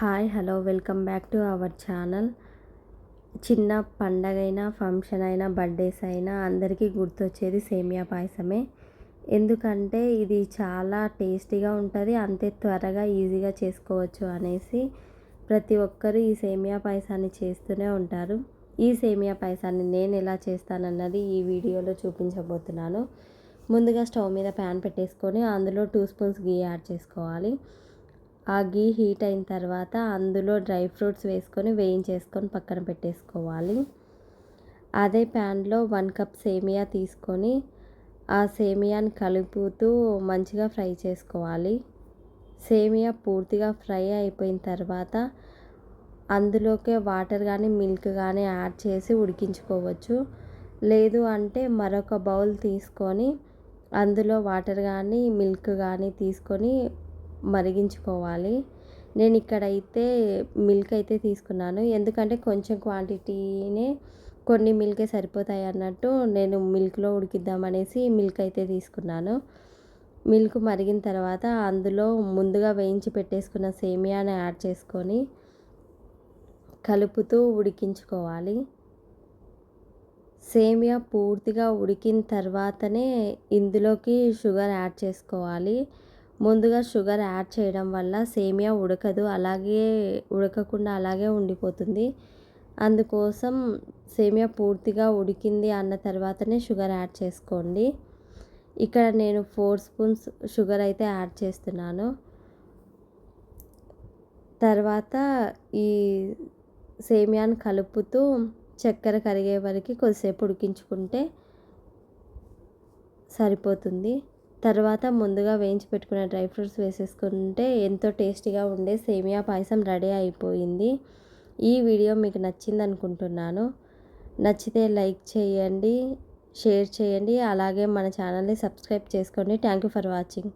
Hi hello welcome back to our channel. చిన్న పండగైనా function అయినా బర్త్డేస్ అయినా అందరికీ గుర్తొచ్చేది సేమియా పాయసమే. ఎందుకంటే ఇది చాలా టేస్టీగా ఉంటుంది అంతే త్వరగా ఈజీగా చేసుకోవచ్చు అనేసి ప్రతి ఒక్కరూ ఈ సేమియా పాయసాన్ని చేస్తూనే ఉంటారు. ఈ సేమియా పాయసాన్ని నేను ఎలా చేస్తానన్నది ఈ వీడియోలో చూపించబోతున్నాను. ముందుగా స్టవ్ మీద ప్యాన్ పెట్టేసుకొని అందులో టూ స్పూన్స్ గీ యాడ్ చేసుకోవాలి. ఆ గీ హీట్ అయిన తర్వాత అందులో డ్రై ఫ్రూట్స్ వేసుకొని వేయించేసుకొని పక్కన పెట్టేసుకోవాలి. అదే ప్యాన్లో వన్ కప్ సేమియా తీసుకొని ఆ సేమియాని కలుపుతూ మంచిగా ఫ్రై చేసుకోవాలి. సేమియా పూర్తిగా ఫ్రై అయిపోయిన తర్వాత అందులోకే వాటర్ కానీ మిల్క్ కానీ యాడ్ చేసి ఉడికించుకోవచ్చు. లేదు అంటే మరొక బౌల్ తీసుకొని అందులో వాటర్ కానీ మిల్క్ కానీ తీసుకొని మరిగించుకోవాలి. నేను ఇక్కడైతే మిల్క్ అయితే తీసుకున్నాను. ఎందుకంటే కొంచెం క్వాంటిటీనే కొన్ని మిల్కే సరిపోతాయి అన్నట్టు నేను మిల్క్లో ఉడికిద్దామనేసి మిల్క్ అయితే తీసుకున్నాను. మిల్క్ మరిగిన తర్వాత అందులో ముందుగా వేయించి పెట్టేసుకున్న సేమియాని యాడ్ చేసుకొని కలుపుతూ ఉడికించుకోవాలి. సేమియా పూర్తిగా ఉడికిన తర్వాతనే ఇందులోకి షుగర్ యాడ్ చేసుకోవాలి. ముందుగా షుగర్ యాడ్ చేయడం వల్ల సేమియా ఉడకదు అలాగే ఉడకకుండా అలాగే ఉండిపోతుంది. అందుకోసం సేమియా పూర్తిగా ఉడికింది అన్న తర్వాతనే షుగర్ యాడ్ చేసుకోండి. ఇక్కడ నేను ఫోర్ స్పూన్స్ షుగర్ అయితే యాడ్ చేస్తున్నాను. తర్వాత ఈ సేమియాను కలుపుతూ చక్కెర కరిగే వరకు కొద్దిసేపు ఉడికించుకుంటే సరిపోతుంది. తర్వాత ముందుగా వేయించి పెట్టుకున్న డ్రై ఫ్రూట్స్ వేసేసుకుంటే ఎంతో టేస్టీగా ఉండే సేమియా పాయసం రెడీ అయిపోయింది. ఈ వీడియో మీకు నచ్చింది అనుకుంటున్నాను. నచ్చితే లైక్ చేయండి షేర్ చేయండి అలాగే మన ఛానల్ని సబ్స్క్రైబ్ చేసుకోండి. Thank you for watching.